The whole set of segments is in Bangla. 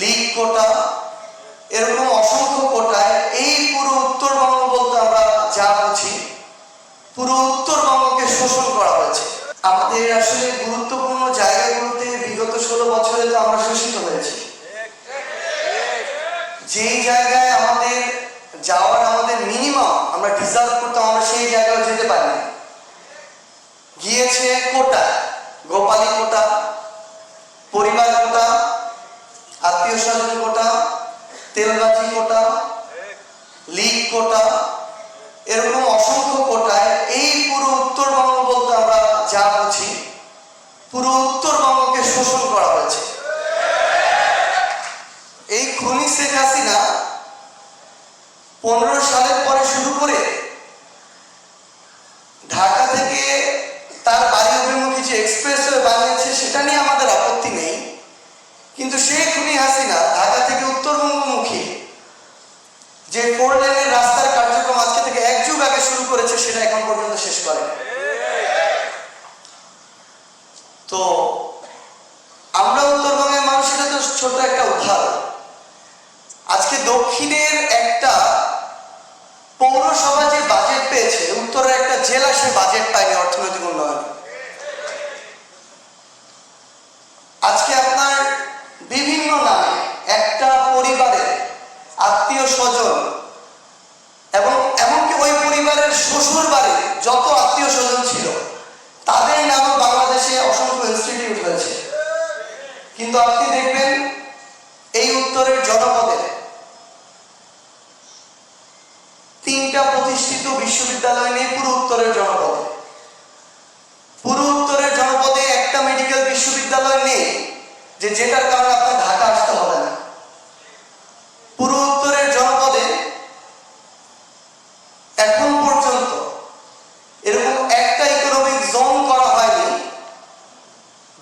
লিগ কোটা, এরকম অসংখ্য কোটায় এই পুরো উত্তরবঙ্গ বলতে আমরা যা বুঝি, পুরো উত্তরবঙ্গকে শোষণ করা হয়েছে। আমাদের আসলে গুরুত্বপূর্ণ জায়গাগুলোতে বিগত ষোলো বছরে তো আমরা শোষিত হয়েছি। যেই জায়গায় আমাদের যাওয়ার আমাদের মিনিমাম আমরা ডিজার্ভ করতাম, আমরা সেই জায়গায় যেতে পারি গিয়েছে কোটা গোপালী কোটা পরিবার কোটা আত্মীয় কোটা তেলবাজি কোটা লিগ কোটা, এরকম অসংখ্য কোটায় এই পুরো উত্তরবঙ্গ বলতে আমরা যা বুঝি, পুরো উত্তরবঙ্গকে শোষণ করা হয়েছে। এই খনি শেখ হাসিনা পনেরো সালের পরে শুরু করে ঢাকা থেকে তার বাড়ি অভিমুখী যে এক্সপ্রেসওয়ে বানিয়েছে, সেটা নিয়ে আমাদের কিন্তু শেখ খুনি হাসিনা, ঢাকা থেকে উত্তরবঙ্গমুখী, যে ফোর লেনের রাস্তার কার্যক্রম আজকে থেকে এক যুগ আগে শুরু করেছে, সেটা এখন পর্যন্ত শেষ করে তো আমরা উত্তরবঙ্গের মানুষ এটা তো ছোট একটা উদাহরণ। আজকে দক্ষিণের একটা পৌরসভা যে বাজেট পেয়েছে উত্তরের একটা জেলা সে বাজেট পায়নি অর্থনৈতিক উন্নয়ন আজকে আপনার বিভিন্ন নামে একটা পরিবারের আত্মীয় স্বজন এবং এমনকি ওই পরিবারের শ্বশুর বাড়ির যত আত্মীয় স্বজন ছিল, তাদের নামে বাংলাদেশে অসংখ্য ইনস্টিটিউট হয়েছে কিন্তু আপনি দেখবেন, এই উত্তরের জনপদে তিনটা প্রতিষ্ঠিত বিশ্ববিদ্যালয় নেই পুরো উত্তরের জনপদে। পুরো উত্তরের জনপদে একটা মেডিকেল বিশ্ববিদ্যালয় নেই, যে যেটার কারণে আপনার ঢাকা আসতে হবে না পুরো উত্তরের জনপদে এখন পর্যন্ত এরকম একটা ইকোনমিক জোন করা হয়নি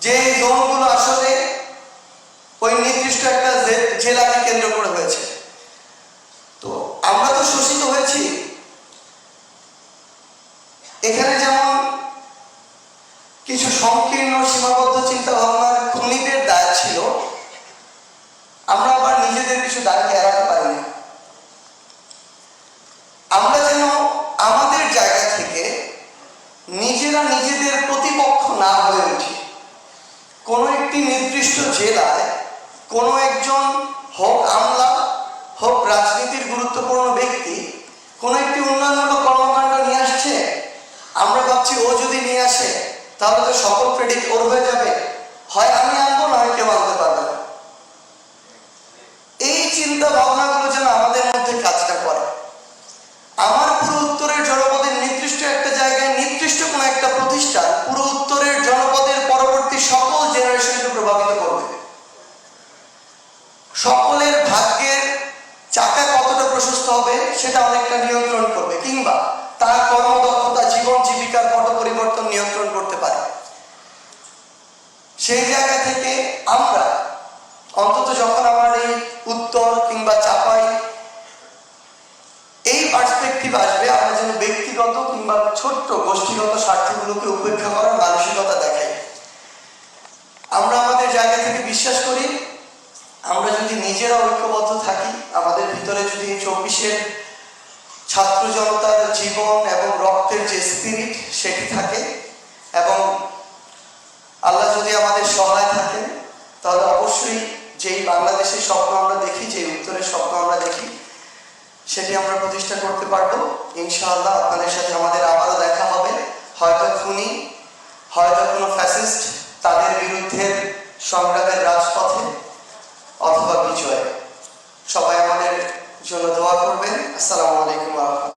যে জোনগুলো আসলে ওই নির্দিষ্ট একটা জেলাকে কেন্দ্র করে হয়েছে। তো আমরা তো শোষিত হয়েছি। এখানে যেমন কিছু সংকীর্ণ সীমাবদ্ধ চিন্তা ভাবনার খুনিদের দায় ছিল, আমরা আবার নিজেদের কিছু দায়কে এড়াতে পারি না আমরা যেন আমাদের জায়গা থেকে নিজেরা নিজেদের প্রতিপক্ষ কোনো একটি নির্দিষ্ট জেলায় কোনো একজন হোক আমলা, হোক রাজনীতির গুরুত্বপূর্ণ ব্যক্তি কোনো একটি উন্নয়নমূলক কর্মকাণ্ড নিয়ে আসছে? আমরা ভাবছি ও যদি নিয়ে আসে, তাহলে তো সকল ক্রেডিট ওর হয়ে যাবে। হয় আমি আনব নয় কেউ আনতে সকলের ভাগ্যের চাকা কতটা প্রশস্ত হবে সেটা অনেকটা নিয়ন্ত্রণ করবে, কিংবা তার কর্মদক্ষতা, জীবন জীবিকার পট পরিবর্তন নিয়ন্ত্রণ করতে পারে। সেই জায়গা থেকে আমরা অন্তত যখন আমার এই উত্তর কিংবা চাপাই, এই পার্সপেক্টিভ আসবে, আমরা যেন ব্যক্তিগত কিংবা ছোট্ট গোষ্ঠীগত স্বার্থগুলোকে উপেক্ষা করার মানসিকতা নিজেরা ঐক্যবদ্ধ থাকি, আমাদের ভিতরে যদি চব্বিশের ছাত্র জনতার জীবন এবং রক্তের যে স্পিরিট সেটি থাকে এবং আল্লাহ যদি আমাদের সহায় থাকেন, তাহলে অবশ্যই যেই বাংলাদেশের স্বপ্ন আমরা দেখি যে উত্তরের স্বপ্ন আমরা দেখি, সেটি আমরা প্রতিষ্ঠা করতে পারব। ইনশাআল্লাহ আপনাদের সাথে আমাদের আবারও দেখা হবে। হয়তো খুনি, হয়তো কোনো ফ্যাসিস্ট তাদের বিরুদ্ধে সংগ্রামের